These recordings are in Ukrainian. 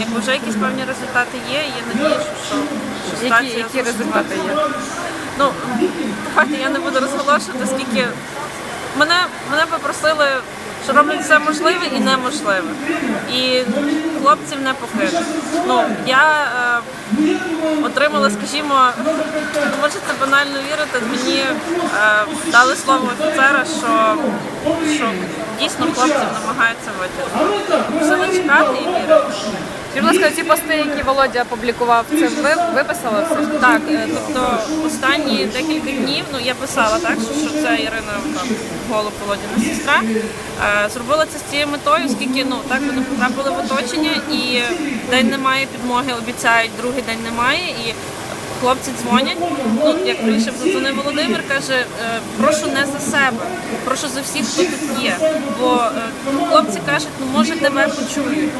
якби вже якісь певні результати є, і я надію, що, що, що Які, які результати є? Ну, факті я не буду розголошувати, оскільки мене, мене попросили, що роблять все можливе і неможливе. І хлопців не покинуть. Ну, я е, отримала, скажімо, може це банально вірити, мені е, дали слово офіцера, що, що дійсно хлопців намагаються витягнути. Мусили чекати і вірити. Будь ласка, ці пости, які Володя опублікував, це ви виписали все? Так, е, тобто останні декілька днів, ну я писала так, що, що це Ірина там, голуб Володіна сестра. Е, зробила це з цією метою, оскільки ну так вони потрапили в оточення і день немає підмоги, обіцяють, другий день немає. І хлопці дзвонять. Ну, як раніше задзвонив Володимир, каже, е, прошу не за себе, прошу за всіх, хто тут є. Бо е, хлопці кажуть, ну може тебе почують.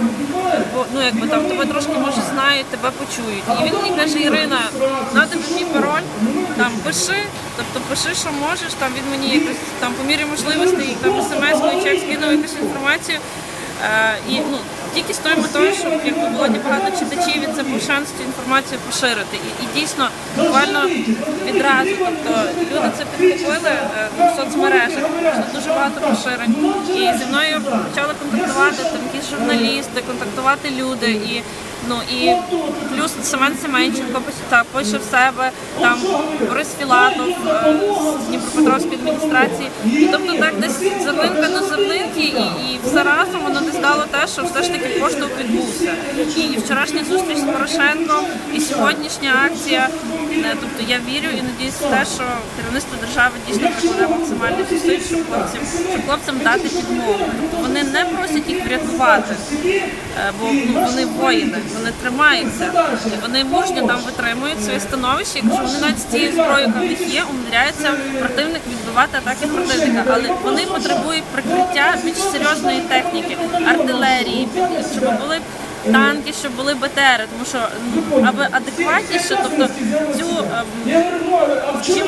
Бо ну якби там тебе трошки може знають, тебе почують. І він мені каже, Ірина, на тобі мій пароль, там пиши, тобто пиши, що можеш. Там він мені якось там по мірі можливостей там смс-кою чи як скинув якусь інформацію. Е, і ну тільки з тою метою, щоб якби було багато читачів, і це був шанс цю інформацію поширити. І, і дійсно буквально відразу, тобто люди це підхопили е, в соцмережах, дуже багато поширень. І зі мною почали контактувати там якісь журналісти, контактувати люди. І ну і плюс Семен Семенченко та, пише в себе, там Борис Філатов е, з Дніпропетровської адміністрації. І тобто так десь зернинка до зернинки, і, і все разом воно десь дало те, що все ж таки поштовх відбувся. І вчорашня зустріч з Порошенком, і сьогоднішня акція. Е, Тобто я вірю і надіюсь в те, що керівництво держави дійсно прикладе максимальних зусиль, щоб хлопцям, щоб хлопцям дати підмогу. Тобто вони не просять їх врятувати, е, бо ну, вони воїни, вони тримаються, і вони мужньо там витримують своє становище. Кажу, вони навіть з цією зброєю, яка в них є, умудряються противник відбивати атаки противника, але вони потребують прикриття більш серйозної техніки, артилерії, щоб були танки, щоб були БТРи, тому що аби адекватніше, тобто цю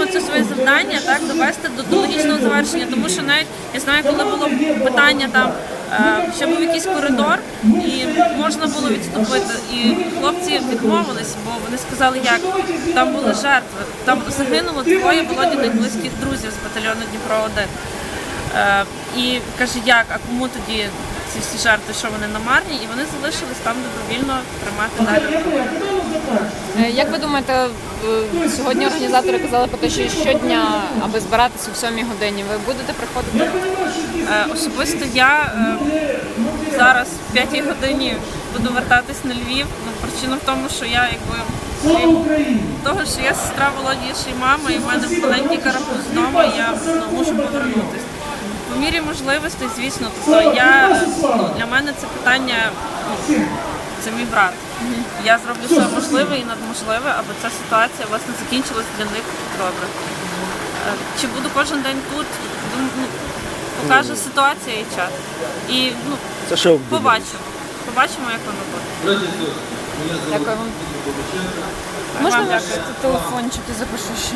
ем, це своє завдання так довести до, до логічного завершення, тому що навіть я знаю, коли було питання там. е, Ще був якийсь коридор, і можна було відступити. І хлопці відмовились, бо вони сказали, як там були жертви. Там загинуло двоє володіних близьких друзів з батальйону Дніпро 1 Е, І каже, як, а кому тоді ці всі жертви, що вони намарні, і вони залишились там добровільно тримати далі. Е, Як ви думаєте, е, сьогодні організатори казали про те, що щодня, аби збиратися в 7 годині, ви будете приходити? Е, Особисто я зараз в 5 годині буду вертатись на Львів. Ну, причина в тому, що я якби крім того, що я сестра володіючої мами, і в мене маленький карапуз вдома, я ну, мушу повернутися. По мірі можливостей, звісно, тобто я ну, для мене це питання. ну, Це мій брат. Я зроблю все можливе і надможливе, аби ця ситуація власне закінчилась для них добре. Е, Чи буду кожен день тут? Ну, покаже ситуація і час. І ну, Це що? побачимо. Побачимо, як воно буде. Дякую вам. Можна Вам ваш телефончик і запишу ще?